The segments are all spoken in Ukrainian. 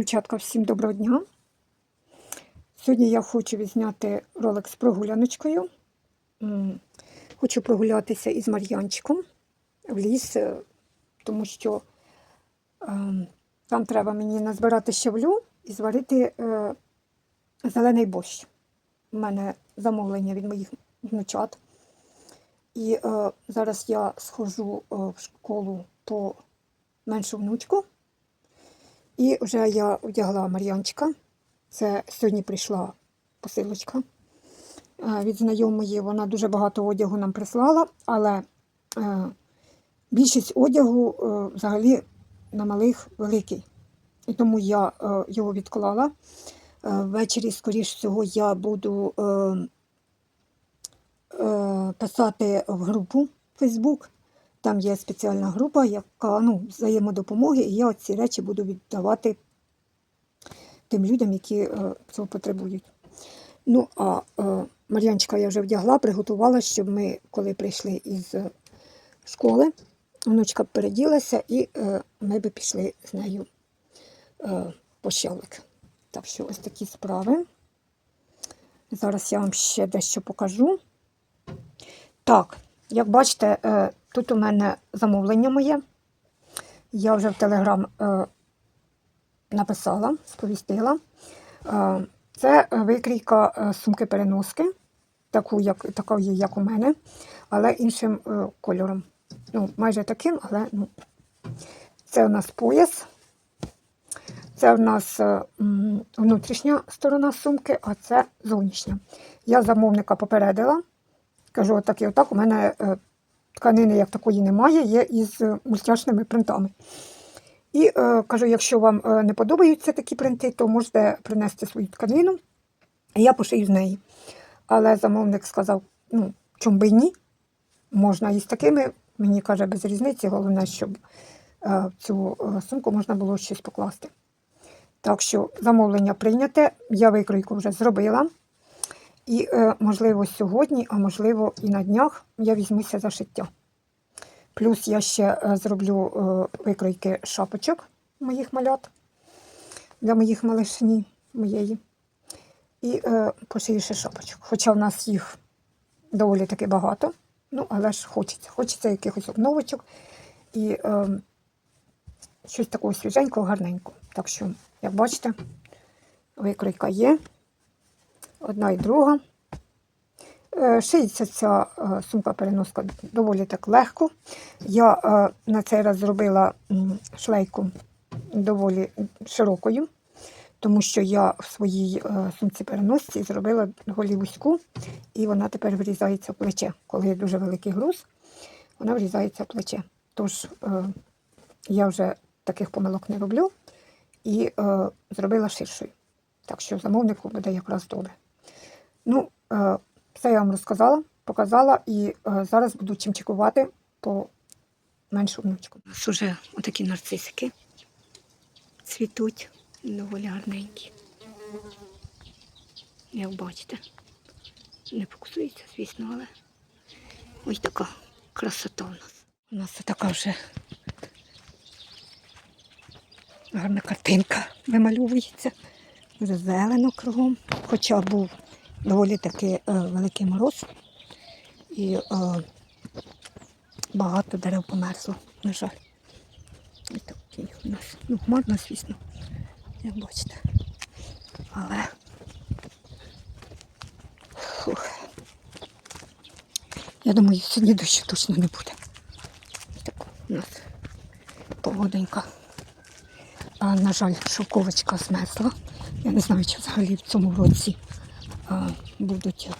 Дівчатка, всім доброго дня. Сьогодні я хочу відзняти ролик з прогуляночкою. Хочу прогулятися із Мар'янчиком в ліс, е, тому що е, там треба мені назбирати щавлю і зварити е, зелений борщ. У мене замовлення від моїх внучат. І е, зараз я схожу в школу по меншу внучку. І вже я одягла Мар'янчика. Це сьогодні прийшла посилочка е, від знайомої. Вона дуже багато одягу нам прислала, але е, більшість одягу е, взагалі на малих великий. І тому я його відклала. Ввечері, скоріш всього, я буду писати в групу Facebook. Там є спеціальна група, яка ну, взаємодопомоги, і я ці речі буду віддавати тим людям, які е, цього потребують. Ну, а е, Мар'янчика я вже вдягла, приготувала, щоб ми, коли прийшли із е, школи, внучка переділася, і е, ми би пішли з нею е, по. Так що ось такі справи. Зараз я вам ще дещо покажу. Так, як бачите, е, тут у мене замовлення моє. Я вже в Телеграм е, написала, сповістила. Е, Це викрійка е, сумки-переноски, таку, як, така є, як у мене, але іншим е, кольором. Ну, майже таким, але ну, це у нас пояс. Це у нас е, внутрішня сторона сумки, а це зовнішня. Я замовника попередила. Кажу, отак і отак. У мене е, тканини як такої немає, є із е, мультяшними принтами. І е, кажу, якщо вам е, не подобаються такі принти, то можете принести свою тканину, і я пошию з неї. Але замовник сказав, ну, чому би ні, можна і з такими, мені каже, без різниці, головне, щоб е, цю е, сумку можна було щось покласти. Так що замовлення прийняте, я викройку вже зробила. І, е, можливо, сьогодні, а можливо, і на днях я візьмуся за шиття. Плюс я ще е, зроблю е, викройки шапочок моїх малят для моїх малишні моєї. І пошию ще шапочок. Хоча в нас їх доволі таки багато. Ну, але ж хочеться. Хочеться якихось обновочок і е, щось такого свіженького, гарненького. Так що, як бачите, викройка є. Одна і друга. Е, Шиється ця е, сумка-переноска доволі так легко. Я е, на цей раз зробила шлейку доволі широкою, тому що я в своїй е, сумці-переносці зробила доволі вузьку, і вона тепер врізається в плече. Коли є дуже великий груз, вона врізається в плече. Тож е, я вже таких помилок не роблю і е, зробила ширшою. Так що замовнику буде якраз добре. Ну, е, все я вам розказала, показала і е, зараз буду чимчикувати по меншу внучку. У нас вже отакі нарцисики цвітуть, доволі гарненькі. Як бачите, не фокусується, звісно, але ось така красота у нас. У нас така вже гарна картинка вимальовується. Вже зелено кругом, хоча був доволі таки е, великий мороз і е, багато дерев померзло, на жаль. І такий у нас. Ну, хмарно, звісно, як бачите. Але Фух. я думаю, сьогодні дощу точно не буде. Так у нас погоденька. А, на жаль, шовковочка змерзла. Я не знаю, чи взагалі в цьому році а, будуть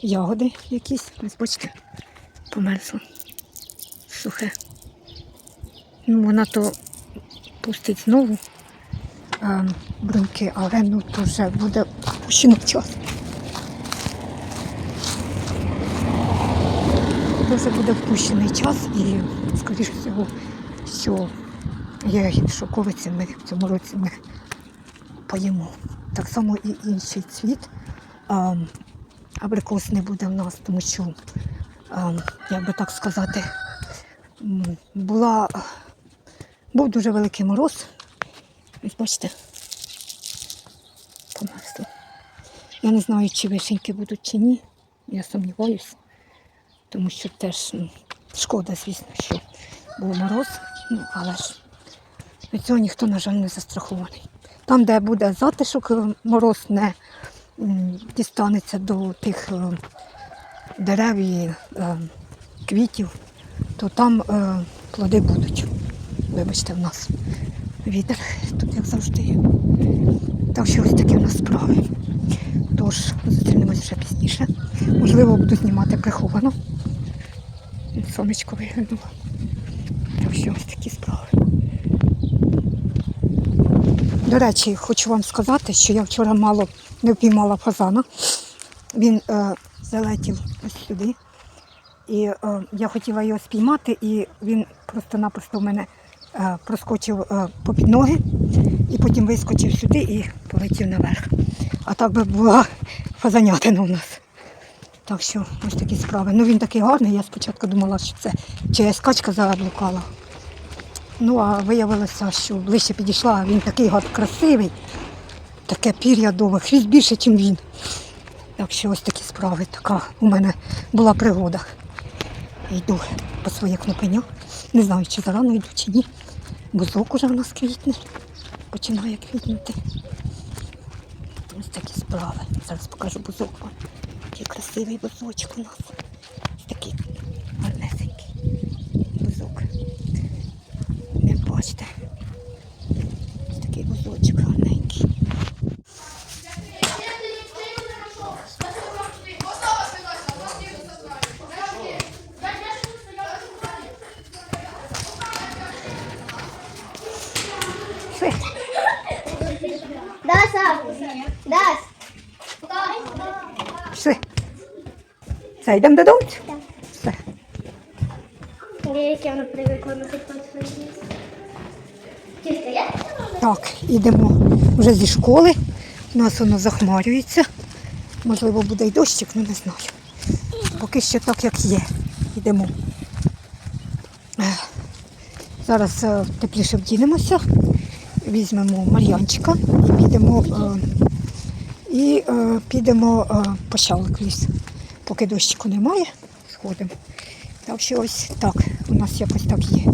ягоди якісь. Ось бачите, померзло. Сухе. Ну, вона то пустить знову а, бруньки, але ну то вже буде пущено час. То вже буде впущений час і, скоріш всього, що я шоковиці ми в цьому році ми поїмо. Так само і інший цвіт. Абрикос не буде в нас, тому що, як би так сказати, була, був дуже великий мороз, Ось бачите. Померзло. Я не знаю, чи вишеньки будуть чи ні. Я сумніваюся. Тому що теж шкода, звісно, що був мороз, ну, але ж від цього ніхто, на жаль, не застрахований. Там, де буде затишок, е, мороз не дістанеться до тих е, дерев і е, квітів, то там плоди будуть. Вибачте, в нас вітер тут, як завжди. Так що ось такі в нас справи. Тож, зустрінемось вже пізніше. Можливо, буду знімати приховано. Сонечко виглянуло. Так що ось такі справи. До речі, хочу вам сказати, що я вчора мало не впіймала фазана. Він е, залетів ось сюди. І е, я хотіла його спіймати, і він просто-напросто в мене е, проскочив е, попід ноги, і потім вискочив сюди і полетів наверх. А так би була фазанятина у нас. Так що ось такі справи. Ну він такий гарний, я спочатку думала, що це чиясь качка заблукала. Ну, а виявилося, що ближче підійшла, він такий гад красивий, таке пір'я довге, хвіст більше, ніж він. Так що ось такі справи. Така у мене була пригода. Йду по своє кнопеня. Не знаю, чи зарано йду, чи ні. Бузок уже в нас квітне. Починає квітнути. Ось такі справи. Зараз покажу бузок вам. Який красивий бузочок у нас. Ось такий гарнесенький бузок. Не бачите. Ось такий бузочок гарненький. Все. Даса! Дас! Все. Все, йдемо додому? Все. Яке воно привикло на. Тільки я? Так, йдемо вже зі школи. У нас воно захмарюється. Можливо, буде й дощик, ну не знаю. Поки що так, як є. Йдемо. Е, Зараз е, тепліше вдінемося, візьмемо Мар'янчика і підемо, е, і, е, підемо е, по щавлик в ліс. Поки дощику немає, сходимо. Так що ось так, у нас якось так є.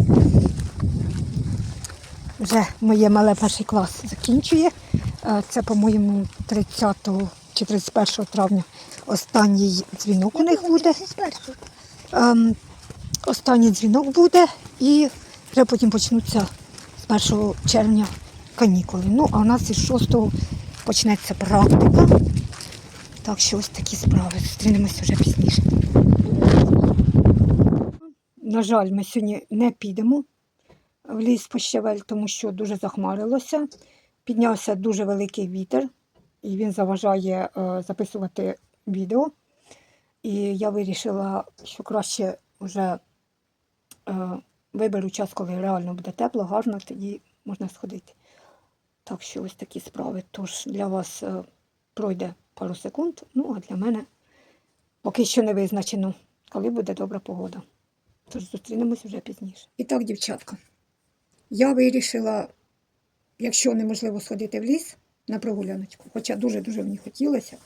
Вже моє мале перший клас закінчує. Е, Це, по-моєму, 30 чи 31 травня останній дзвінок у них буде. Ем, Останній дзвінок буде і вже потім почнуться з 1 червня канікули. Ну, а у нас із 6 почнеться практика. Так що ось такі справи. Зустрінемося вже пізніше. На жаль, ми сьогодні не підемо в ліс по щавель, тому що дуже захмарилося. Піднявся дуже великий вітер, і він заважає е, записувати відео. І я вирішила, що краще вже е, виберу час, коли реально буде тепло, гарно, тоді можна сходити. Так що ось такі справи. Тож для вас е, пройде пару секунд, ну а для мене поки що не визначено, коли буде добра погода. Тож зустрінемось вже пізніше. І так, дівчатка, я вирішила, якщо неможливо сходити в ліс на прогуляночку, хоча дуже-дуже мені хотілося,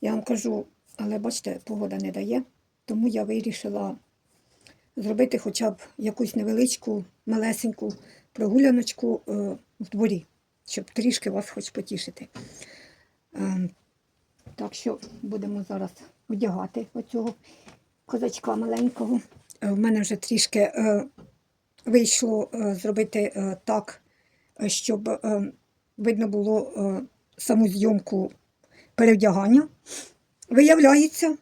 я вам кажу, але бачите, погода не дає, тому я вирішила зробити хоча б якусь невеличку, малесеньку прогуляночку е, в дворі, щоб трішки вас хоч потішити. Так що будемо зараз одягати оцього козачка маленького. Е, В мене вже трішки е, вийшло е, зробити е, так, е, щоб е, видно було е, саму зйомку перевдягання. Виявляється,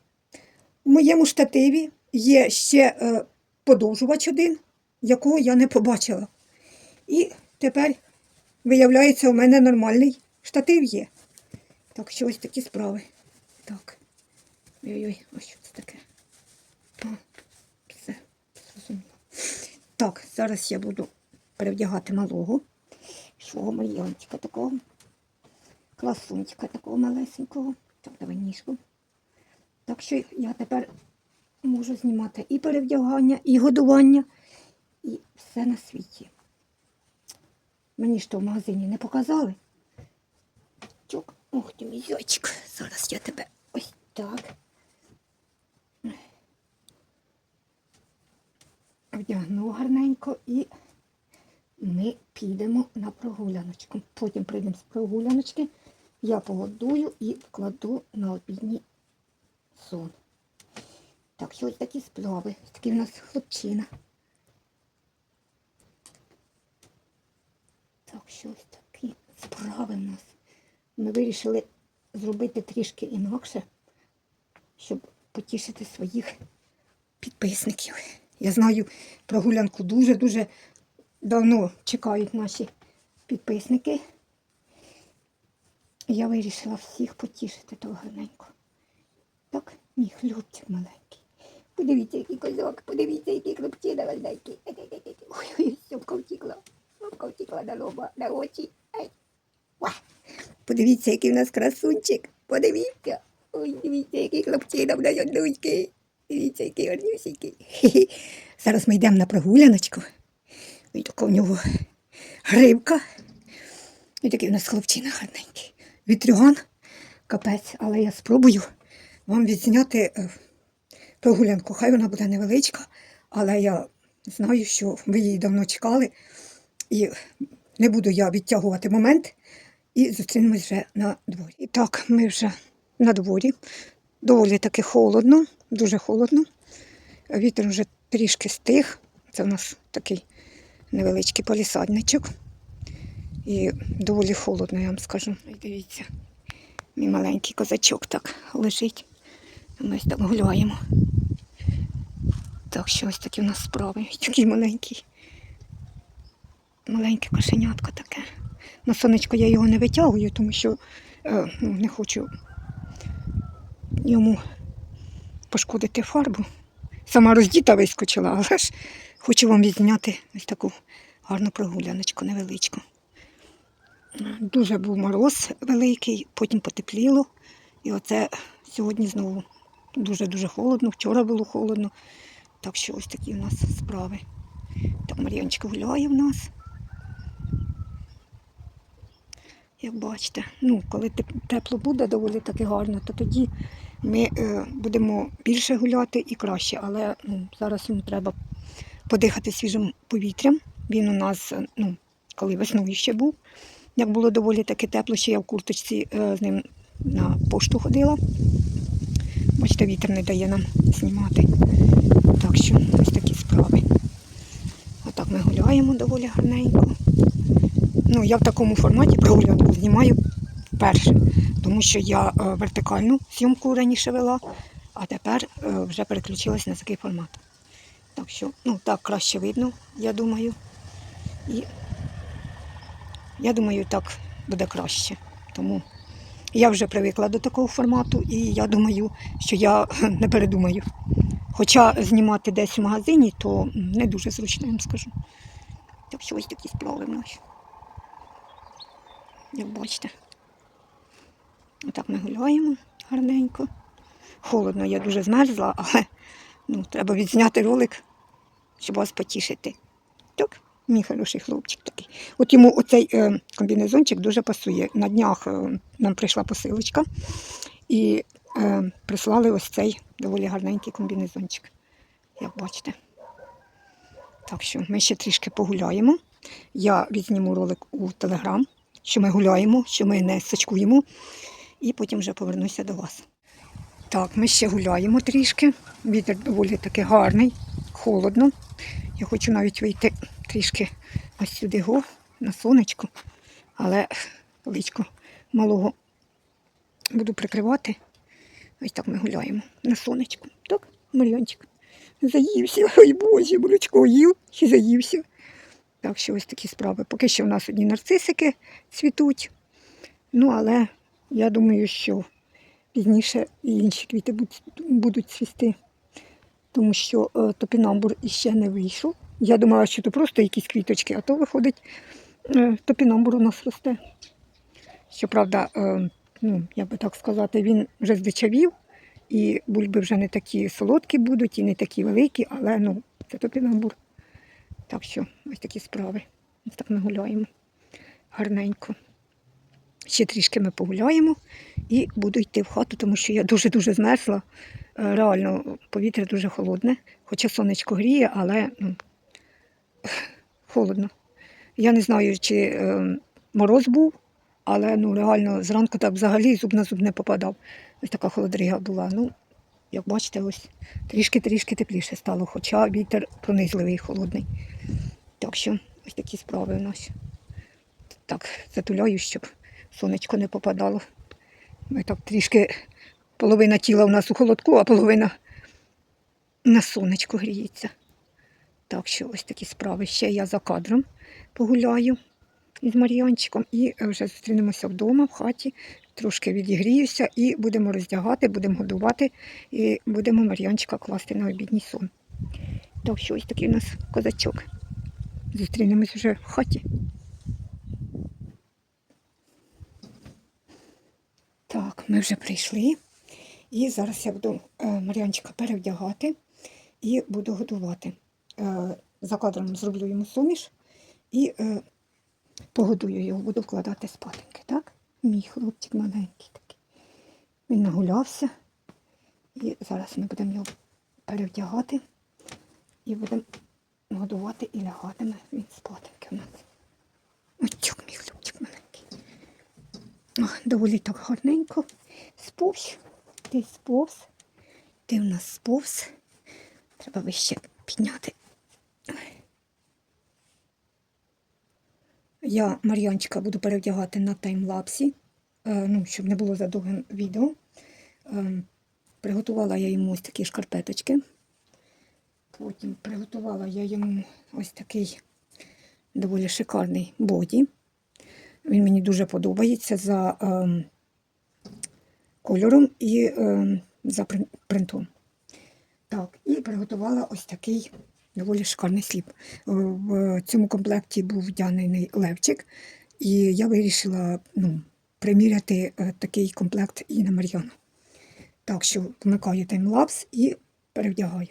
в моєму штативі є ще е, подовжувач один, якого я не побачила. І тепер, виявляється, у мене нормальний штатив є. Так що ось такі справи. Так. Ой-ой, а що це таке? Все, зрозуміло. Так, зараз я буду перевдягати малого. Свого майончика такого. Класунчика такого малесенького. Так, давай ніжку. Так що я тепер можу знімати і перевдягання, і годування, і все на світі. Мені ж то в магазині не показали. Ох ти мій зайчик. Зараз я тебе ось так. Вдягну гарненько і ми підемо на прогуляночку. Потім прийдемо з прогуляночки, я погодую і вкладу на обідній сон. Так, що ось такі сплави. Такий в нас хлопчина. Так, що ось такі справи в нас. Ми вирішили зробити трішки інакше, щоб потішити своїх підписників. Я знаю, прогулянку дуже-дуже давно чекають наші підписники. Я вирішила всіх потішити того гарненько. Так, мій хлопчик маленький. Подивіться, який козак, подивіться, який хлопчина маленький. Ой, ой, сьомка втікла. Сьомка втікла на лоба, на очі. Ай. Подивіться, який в нас красунчик. Подивіться. Ой, дивіться, який хлопчина в нас однучки. Дивіться, який гарнюсінький. Хе-хе. Зараз ми йдемо на прогуляночку. Ой, така в нього грибка. І такий у нас хлопчина гарненький. Вітрюган, капець, але я спробую вам відзняти е, прогулянку. Хай вона буде невеличка, але я знаю, що ви її давно чекали. І не буду я відтягувати момент. І зустрінемось вже на дворі. І так, ми вже на дворі. Доволі таки холодно, дуже холодно. Вітер вже трішки стих. Це у нас такий невеличкий полісадничок. І доволі холодно, я вам скажу. І дивіться, мій маленький козачок так лежить. Ми ось так гуляємо. Так що ось такі у нас справи. Такий маленький. Маленьке кошенятко таке. На сонечко я його не витягую, тому що е, ну, не хочу йому пошкодити фарбу. Сама роздіта вискочила, але ж хочу вам відзняти ось таку гарну прогуляночку невеличку. Дуже був мороз великий, потім потепліло. І оце сьогодні знову дуже-дуже холодно. Вчора було холодно. Так що ось такі у нас справи. Так, Мар'янчика гуляє в нас. Як бачите, ну, коли тепло буде доволі таки гарно, то тоді ми е, будемо більше гуляти і краще. Але ну, зараз йому треба подихати свіжим повітрям. Він у нас, е, ну, коли весною ще був, як було доволі таки тепло, ще я в курточці е, з ним на пошту ходила. Бачите, вітер не дає нам знімати. Так що ось такі справи. Отак ми гуляємо доволі гарненько. Ну, я в такому форматі прогулянку знімаю вперше, тому що я е, вертикальну зйомку раніше вела, а тепер е, вже переключилась на такий формат. Так що, ну, так краще видно, я думаю. І я думаю, так буде краще. Тому я вже привикла до такого формату і я думаю, що я не передумаю. Хоча знімати десь в магазині, то не дуже зручно, я вам скажу. Так що ось такі справи в нас. Як бачите. Отак ми гуляємо гарненько. Холодно, я дуже змерзла, але ну, треба відзняти ролик, щоб вас потішити. Так, мій хороший хлопчик такий. От йому оцей е, комбінезончик дуже пасує. На днях е, нам прийшла посилочка і е, прислали ось цей доволі гарненький комбінезончик. Як бачите. Так що ми ще трішки погуляємо. Я відзніму ролик у Телеграм, що ми гуляємо, що ми не сачкуємо, і потім вже повернуся до вас. Так, ми ще гуляємо трішки. Вітер доволі таки гарний, холодно. Я хочу навіть вийти трішки ось сюди го, на сонечко, але личко малого буду прикривати. Ось так ми гуляємо на сонечку. Так, Мар'янчик? Заївся. Ой Боже, молочко їв і заївся. Так що ось такі справи. Поки що в нас одні нарцисики цвітуть. Ну, але я думаю, що пізніше і інші квіти будуть, цвісти. Тому що е, топінамбур іще не вийшов. Я думала, що це просто якісь квіточки, а то виходить, е, топінамбур у нас росте. Щоправда, е, ну, я би так сказати, він вже здичавів, і бульби вже не такі солодкі будуть і не такі великі, але ну, це топінамбур. Так що ось такі справи. Ось так ми гуляємо. гарненько. Ще трішки ми погуляємо і буду йти в хату, тому що я дуже-дуже змерзла. Е, Реально, повітря дуже холодне, хоча сонечко гріє, але ну, холодно. Я не знаю, чи е, мороз був, але ну, реально зранку так взагалі зуб на зуб не попадав. Ось така холодріга була. Ну, як бачите, ось трішки-трішки тепліше стало, хоча вітер пронизливий, і холодний. Так що ось такі справи у нас. Так, затуляю, щоб сонечко не попадало. Ми так трішки половина тіла у нас у холодку, а половина на сонечку гріється. Так що ось такі справи. Ще я за кадром погуляю із Мар'янчиком і вже зустрінемося вдома, в хаті, трошки відігріюся і будемо роздягати, будемо годувати і будемо Мар'янчика класти на обідній сон. Так що ось такий у нас козачок. Зустрінемось вже в хаті. Так, ми вже прийшли. І зараз я буду е, Мар'янчика перевдягати і буду годувати. Е, за кадром зроблю йому суміш і е, погодую його, буду вкладати спатеньки, так? Мій хлопчик маленький такий. Він нагулявся. І зараз ми будемо його перевдягати і будемо годувати і лягатиме він спатеньки у нас. Очок, мій хлопчик маленький. О, доволі так гарненько. Сповз. Ти сповз. Ти в нас сповз. Треба вище підняти. Я Мар'янчика буду перевдягати на таймлапсі, е, ну, щоб не було задовгим відео. Е, Приготувала я йому ось такі шкарпеточки. Потім приготувала я йому ось такий доволі шикарний боді. Він мені дуже подобається за е, кольором і за принтом. Так, і приготувала ось такий доволі шикарний сліп. Е, В цьому комплекті був вдягнений левчик, і я вирішила ну, приміряти е, такий комплект і на Мар'яну. Так що вмикаю таймлапс і перевдягаю.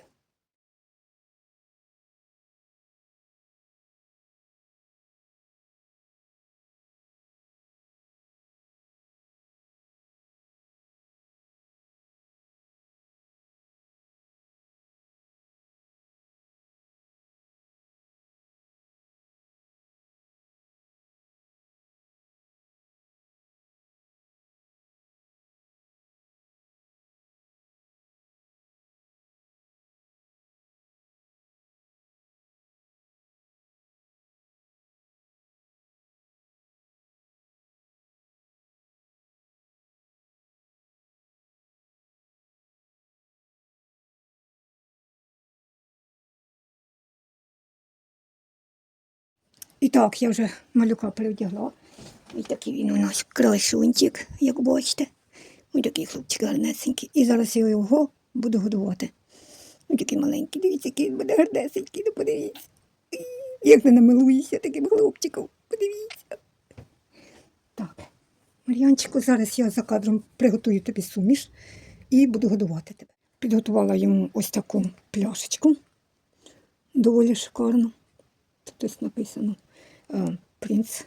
І так, я вже малюка перевдягла. Ось такий він у нас красунчик, як бачите. Ось такий хлопчик гарнесенький. І зараз я його буду годувати. Ось такий маленький. Дивіться, який буде гарнесенький, ну подивіться. Як ви намилуєшся таким хлопчиком. Подивіться. Так, Мар'янчику, зараз я за кадром приготую тобі суміш і буду годувати тебе. Підготувала йому ось таку пляшечку. Доволі шикарну. Тут написано принц.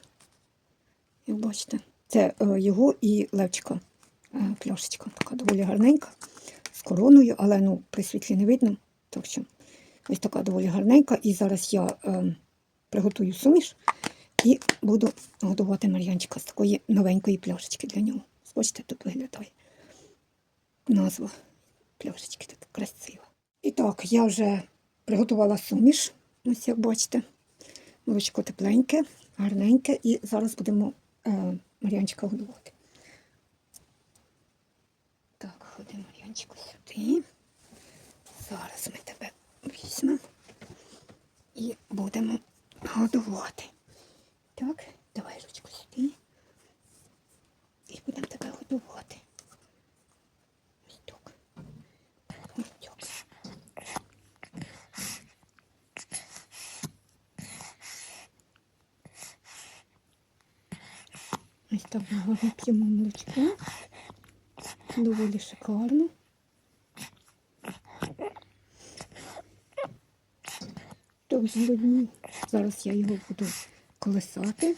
Як бачите, це е, його і Левчика е, пляшечка. Така доволі гарненька, з короною, але ну, при світлі не видно. Так що ось така доволі гарненька. І зараз я е, приготую суміш і буду годувати Мар'янчика з такої новенької пляшечки для нього. Бачите, тут виглядає назва пляшечки, така красива. І так, я вже приготувала суміш, ось як бачите. Молочко тепленьке, гарненьке, і зараз будемо е, Мар'янчика годувати. Так, ходи, Мар'янчику, сюди. Зараз ми тебе візьмемо і будемо годувати. Так, давай ручку сюди. І будемо тебе годувати. Ось так. Ось так. Ось так ми гарно п'ємо молочко. Доволі шикарно. Тож, Зараз я його буду колесати.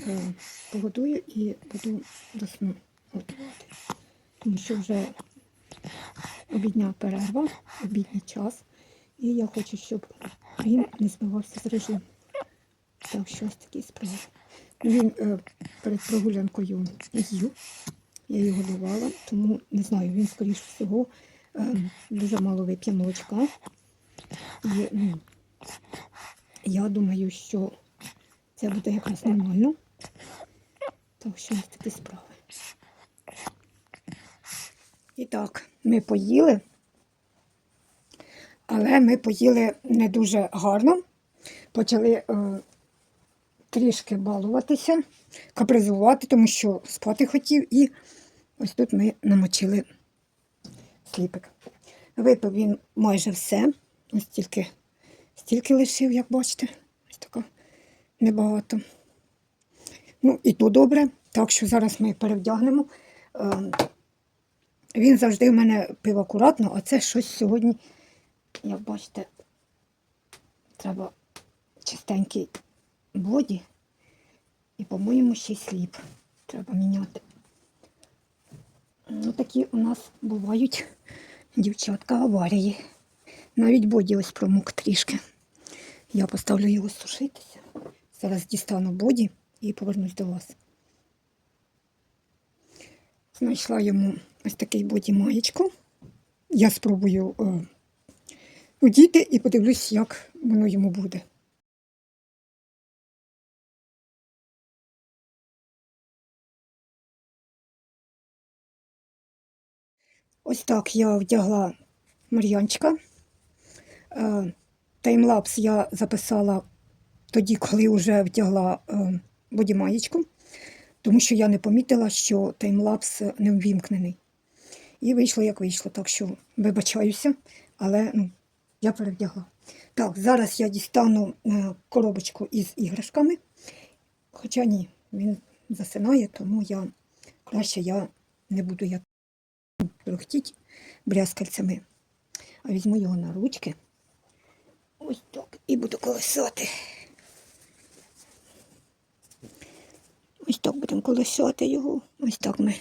е, погодую і буду до сну готувати. Тому що вже обідня перерва, обідній час. І я хочу, щоб він не збивався з режиму. Так, що ось такі справи. Ну, Він е, перед прогулянкою їв. Я його давала, тому не знаю, він, скоріш всього, е, дуже мало вип'є молочка. І, ну, я думаю, що це буде якраз нормально. Так що ось такі справи. І так, ми поїли, але ми поїли не дуже гарно. Почали е, трішки балуватися, капризувати, тому що спати хотів. І ось тут ми намочили сліпик. Випив він майже все. Ось тільки стільки лишив, як бачите. Ось тако небагато. Ну, і то добре. Так що зараз ми перевдягнемо. Е, Він завжди в мене пив акуратно, а це щось сьогодні, як бачите, треба чистенький боді. І, по-моєму, ще сліп треба міняти. Ну, такі у нас бувають дівчатка аварії. Навіть боді ось промок трішки. Я поставлю його сушитися. Зараз дістану боді і повернусь до вас. Знайшла йому ось такий боді маєчку. Я спробую е, одіти і подивлюсь, як воно йому буде. Ось так я вдягла Мар'янчика. Е, Таймлапс я записала тоді, коли вже вдягла е, бодімаєчку, тому що я не помітила, що таймлапс не ввімкнений. І вийшло, як вийшло. Так що вибачаюся, але ну, я перевдягла. Так, зараз я дістану е, коробочку із іграшками. Хоча ні, він засинає, тому я краще я не буду як трохтіть брязкальцями, а візьму його на ручки. Ось так. І буду колесати. Ось так будемо колесати його. Ось так ми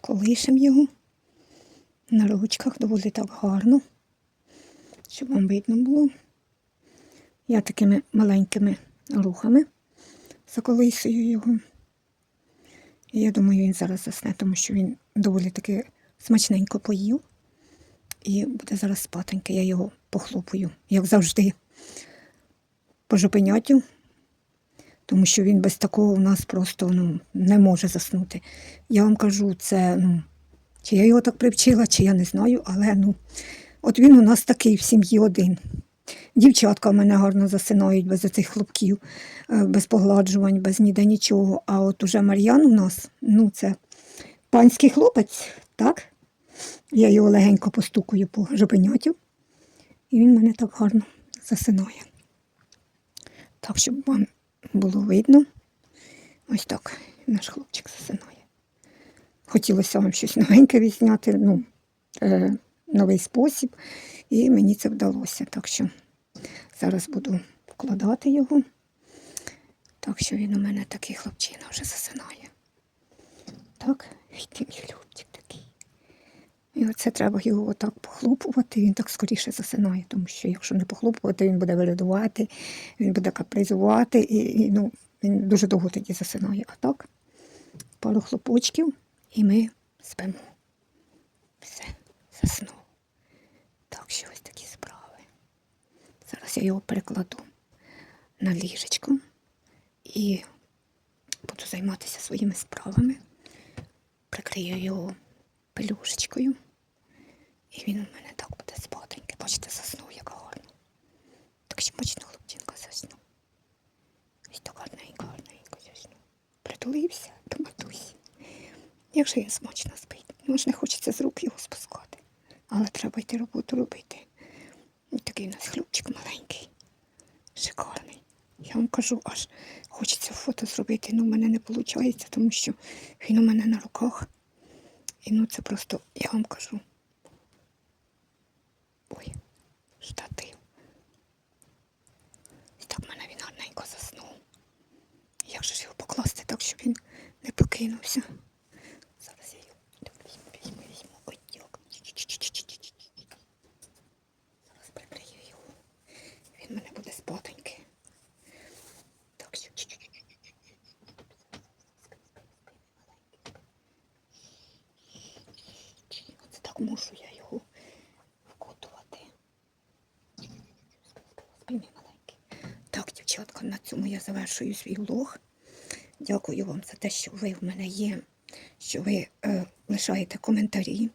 колишемо його. На ручках доволі так гарно, щоб вам видно було. Я такими маленькими рухами заколисую його. Я думаю, він зараз засне, тому що він доволі таки смачненько поїв. І буде зараз спатеньки. Я його похлопаю, як завжди, по жопеняттю, тому що він без такого у нас просто ну, не може заснути. Я вам кажу, це, ну, чи я його так привчила, чи я не знаю, але ну, от він у нас такий в сім'ї один. Дівчатка в мене гарно засинають без цих хлопків, е, без погладжувань, без ніде нічого. А от уже Мар'ян у нас, ну, це панський хлопець, так? Я його легенько постукаю по жопенятю, і він мене так гарно засинає. Так, щоб вам було видно. Ось так наш хлопчик засинає. Хотілося вам щось новеньке відзняти, ну, е, новий спосіб, і мені це вдалося. Так що зараз буду вкладати його. Так що він у мене такий хлопчина вже засинає. Так, й ти мій хлопчик. І оце треба його отак похлопувати, він так скоріше засинає, тому що якщо не похлопувати, він буде вирадувати, він буде капризувати, і, і ну, він дуже довго тоді засинає. А так, пару хлопочків, і ми спимо. Все, заснув. Так що ось такі справи. Зараз я його перекладу на ліжечко і буду займатися своїми справами. Прикрию його пелюшечкою. І він у мене так буде спатеньки. Бачите, заснув, як гарно. Так смачно хлопчинка заснув. Ось так гарненько, гарненько заснув. Притулився до матусі. Як же він смачно спить. Ну, ж не хочеться з рук його спускати. Але треба йти роботу робити. Ось такий у нас хлопчик маленький, шикарний. Я вам кажу, аж хочеться фото зробити, але в мене не виходить, тому що він у мене на руках. І ну це просто, я вам кажу. Ой, штатив. І так мене він гарненько заснув. Як же ж його покласти так, щоб він не покинувся? На цьому я завершую свій влог. Дякую вам за те, що ви в мене є, що ви е, лишаєте коментарі,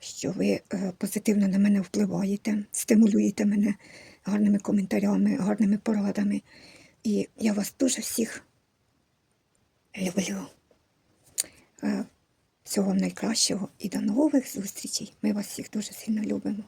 що ви е, позитивно на мене впливаєте, стимулюєте мене гарними коментарями, гарними порадами. І я вас дуже всіх люблю. Е, всього найкращого і до нових зустрічей. Ми вас всіх дуже сильно любимо.